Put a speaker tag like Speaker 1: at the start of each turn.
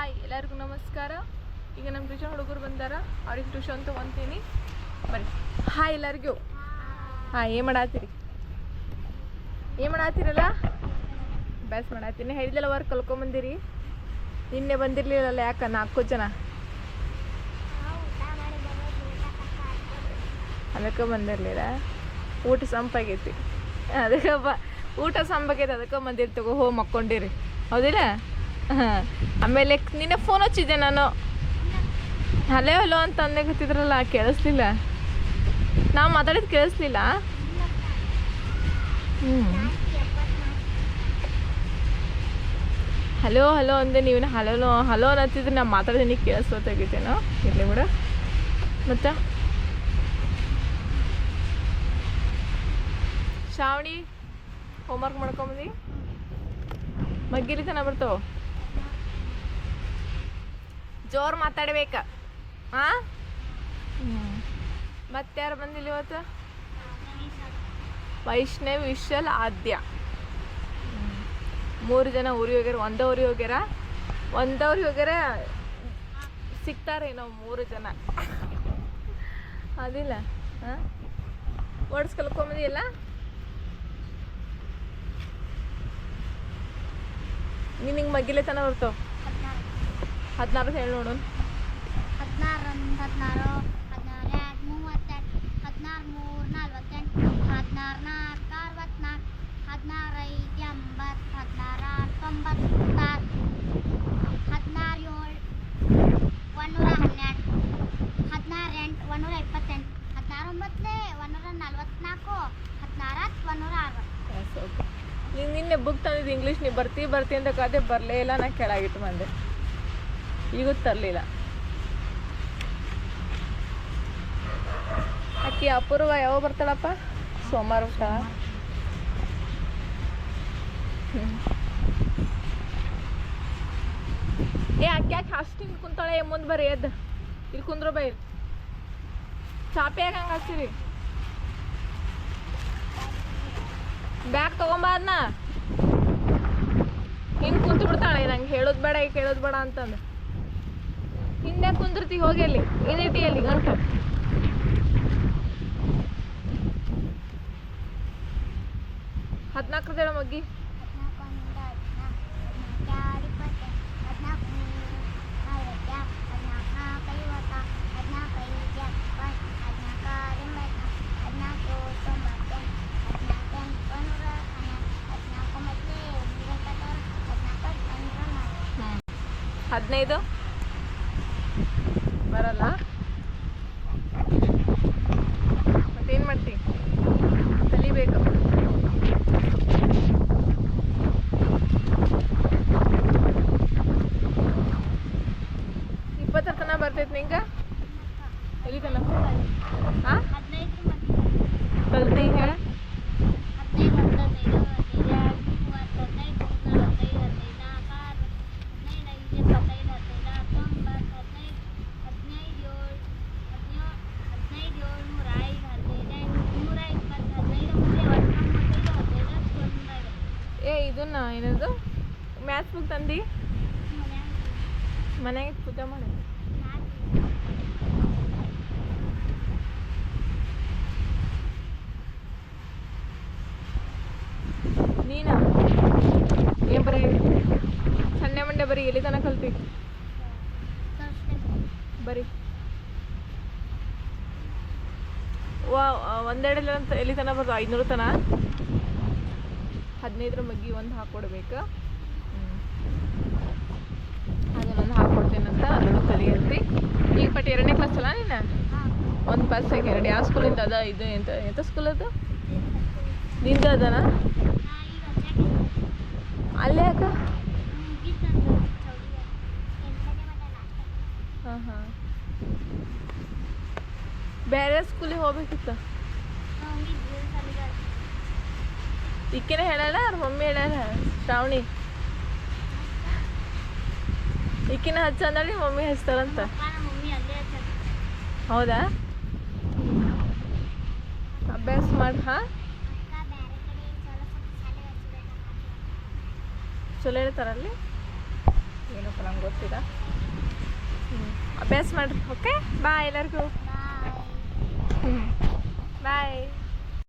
Speaker 1: Hi, ಎಲ್ಲರಿಗೂ ನಮಸ್ಕಾರ. ಈಗ ನಮ್ಮ ಟ್ಯೂಷನ್ ಹುಡುಗರು ಬಂದಾರ. ಅವ್ರಿಗೆ ಟ್ಯೂಷನ್ ತೊಗೊತೀನಿ. ಬರ್ರಿ. ಹಾಯ್, ಎಲ್ಲರಿಗೂ. ಹಾಂ ಏನು ಮಾಡಾತೀರಿ ಏನು ಮಾಡಾತೀರಲ್ಲ ಬ್ಯಾಸ್ ಮಾಡಾತೀನಿ ಹೇಳಿದೆಲ್ಲ ವರ್ಕ್ ಕಲ್ಕೊಂಬಂದಿರಿ ನಿನ್ನೆ ಬಂದಿರಲಿಲ್ಲಲ್ಲ ಯಾಕೆ ನಾಲ್ಕು ಜನ? ಅದಕ್ಕೆ ಬಂದಿರಲಿಲ್ಲ. ಊಟ ಸಂಪಾಗೈತಿ. ಅದಕ್ಕೆ ಬ ಊಟ ಸಂಪಾಗೈತಿ, ಅದಕ್ಕೆ ಬಂದಿರಿ ತಗೋ, ಹೋಗಿ ಮಕ್ಕೊಂಡಿರಿ. ಹೌದಿಲ್ಲ? ಆಮೇಲೆ ನಿನ್ನೆ ಫೋನ್ ಹಚ್ಚಿದ್ದೆ ನಾನು. ಹಲೋ ಹಲೋ ಅಂತ ಅಂದಾಗತ್ತಿದ್ರಲ್ಲ ಕೇಳಿಸ್ಲಿಲ್ಲ. ನಾವು ಮಾತಾಡಿದ್ ಕೇಳಿಸ್ಲಿಲ್ಲ. ಹಲೋ ಹಲೋ ಅಂದೆ ನೀವಿನ ಹಲೋ ಹಲೋ ಅನ್ನತ್ತಿದ್ರೆ ನಾ ಮಾತಾಡಿದ್ರೆ ಕೇಳಿಸ್ಬೋದಾಗಿತ್ತೇನೋ ಇರಲಿ ಕೂಡ ಮತ್ತೆ? ಶ್ರಾವಣಿ ಹೋಮ್ವರ್ಕ್ ಮಗ್ಗಿಲಿ ತನ ಬರ್ತಾವ? ಜೋರು ಮಾತಾಡ್ಬೇಕ. ಹಾಂ ಮತ್ತೆ ಯಾರು ಬಂದಿಲ್ಲ ಇವತ್ತು? ವೈಷ್ಣವ್ ವಿಶಲ್ ಆದ್ಯ. ಮೂರು ಜನ ಊರಿ ಹೋಗ್ಯಾರ ಒಂದೇ ಊರಿಗೆ ಹೋಗ್ಯಾರ? ಒಂದ ಊರಿ ಹೋಗ್ಯಾರ ಸಿಗ್ತಾರೆ ನಾವು ಮೂರು ಜನ. ಅದಿಲ್ಲ. ಹಾಂ ವರ್ಡ್ಸ್ ಕಲ್ಕೊಂಬದಿಲ್ಲ ನೀನು ಹಿಂಗೆ ಮಗ್ಗಿಲೆ ತನ ಬರ್ತಾವ? ಹದಿನಾರು ಹೇಳಿ ನೋಡು
Speaker 2: ಹದಿನಾರು ಹದಿನಾರು ಹದಿನಾರು ಎರಡು ಮೂವತ್ತೆಂಟು ಹದಿನಾರು ಮೂರು ನಲ್ವತ್ತೆಂಟು ಹದಿನಾರು ನಾಲ್ಕು ಅರವತ್ನಾಲ್ಕು ಹದಿನಾರು ಐದು ಎಂಬತ್ತು ಹದಿನಾರು ಆರು ತೊಂಬತ್ತಾರು ಹದಿನಾರು ಏಳು ಒಂದೂರ ಹನ್ನೆರಡು ಹದಿನಾರು ಎಂಟು ಒಂದೂರ ಇಪ್ಪತ್ತೆಂಟು ಹದಿನಾರು ಒಂಬತ್ತಲೇ ಒಂದೂರ ನಲ್ವತ್ನಾಲ್ಕು ಹದಿನಾರು ಹತ್ತು ಒಂದೂರ ಅರವತ್ತು.
Speaker 1: ಎಸ್ ಓಕೆ ನೀನು ನಿನ್ನೆ ಬುಕ್ ತಂದಿದ್ದು ಇಂಗ್ಲೀಷ್ ನೀ ಬರ್ತೀವಿ ಬರ್ತಿ ಅಂತ ಕಾದೆ ಬರಲೇ ಇಲ್ಲ ನಾ ಕೆಳಗಿಟ್ಟು ಬಂದೆ ಈಗೂ ತರಲಿಲ್ಲ. ಅಕ್ಕಿ ಅಪೂರ್ವ ಯಾವಾಗ ಬರ್ತಾಳಪ್ಪ? ಸೋಮವಾರ ಬರ್ತಾಳ. ಏ, ಅಕ್ಕಿ ಯಾಕೆ ಹಿಂಗೆ ಕುಂತಾಳೆ? ಮುಂದೆ ಬರ್ರಿ, ಎದ್ದು. ಇಲ್ಲಿ ಕುಂದ್ರು ಬೈ ಚಾಪೆ ಯಾಕೆ ಹಂಗೆ ಹಾಕ್ತೀರಿ ಬ್ಯಾಗ್ ತಗೊಂಬ ಹಿಂಗೆ ಕುಂತು ಬಿಡ್ತಾಳೆ ನಂಗೆ ಹೇಳೋದು ಬೇಡ ಈಗ ಕೇಳೋದು ಬೇಡ ಅಂತಂದು. ಹಿಂದೆ ಕುಂದಿರ್ತಿ ಹೋಗಿ ಅಲ್ಲಿ ಇದಿಟ್ಟಿ ಅಲ್ಲಿ ಗಂಟು. ಹದಿನಾಲ್ಕು ಹೇಳ ಮಗ್ಗಿ.
Speaker 2: ಹದಿನಾಲ್ಕು ಹತ್ತು ಒಂದೈದು
Speaker 1: ಏ ಇದನ್ನ ಏನದು ಮ್ಯಾಥ್ಸ್ ಬುಕ್ ತಂದಿ ಮನೆಗೆ ಪೂಜೆ ಮಾಡಿ ಬರೀ ಎಲ್ಲಿ ತನಕ ಕಲ್ತಿ ಬರೀ ವಾ ಒಂದೆರಡು ಅಂತ ಎಲ್ಲಿ ತನಕ ಬರ್ತಾವ ಐನೂರು ತನ ಹದಿನೈದರ ಮಗ್ಗಿ ಒಂದು ಹಾಕೊಡ್ಬೇಕು. ಅದನ್ನೊಂದು ಹಾಕ್ಕೊಡ್ತೀನಂತ ಅದನ್ನು ಕಲಿಯಂತಿ. ಈಗ ಬಟ್ ಎರಡನೇ ಕ್ಲಾಸ್ ಅಲ್ಲ ನೀನು ಒಂದು ಬಸ್ ಆಗಿ ಎರಡು ಯಾವ ಸ್ಕೂಲಿಂದ ಅದ, ಇದು ಎಂತ ಎಂತ ಸ್ಕೂಲ್ ಅದು? ನಿಂದ ಅದನಾ? ಅಲ್ಲೇ ಯಾಕ? ಹಾಂ ಹಾಂ ಬೇರೆ ಸ್ಕೂಲಿಗೆ ಹೋಗ್ಬೇಕಿತ್ತು ಈಕೆನೇ ಹೇಳಲ್ಲ ಅವ್ರ ಮಮ್ಮಿ ಹೇಳಲ್ಲ ಶ್ರಾವಣಿ ಇಕ್ಕಿನ ಹಚ್ಚ ಅಂದಳಿ ಮಮ್ಮಿ ಹಚ್ತಾರಂತ ಹೌದಾ ಅಭ್ಯಾಸ ಮಾಡಿ ಹಾಂ ಚಲೋ ಹೇಳ್ತಾರಲ್ಲಿ ಏನಪ್ಪ ನಂಗೆ ಗೊತ್ತಿಲ್ಲ? ಅಭ್ಯಾಸ ಮಾಡಿರಿ ಓಕೆ ಬಾಯ್ ಎಲ್ಲರಿಗೂ.
Speaker 2: ಬಾಯ್
Speaker 1: ಬಾಯ್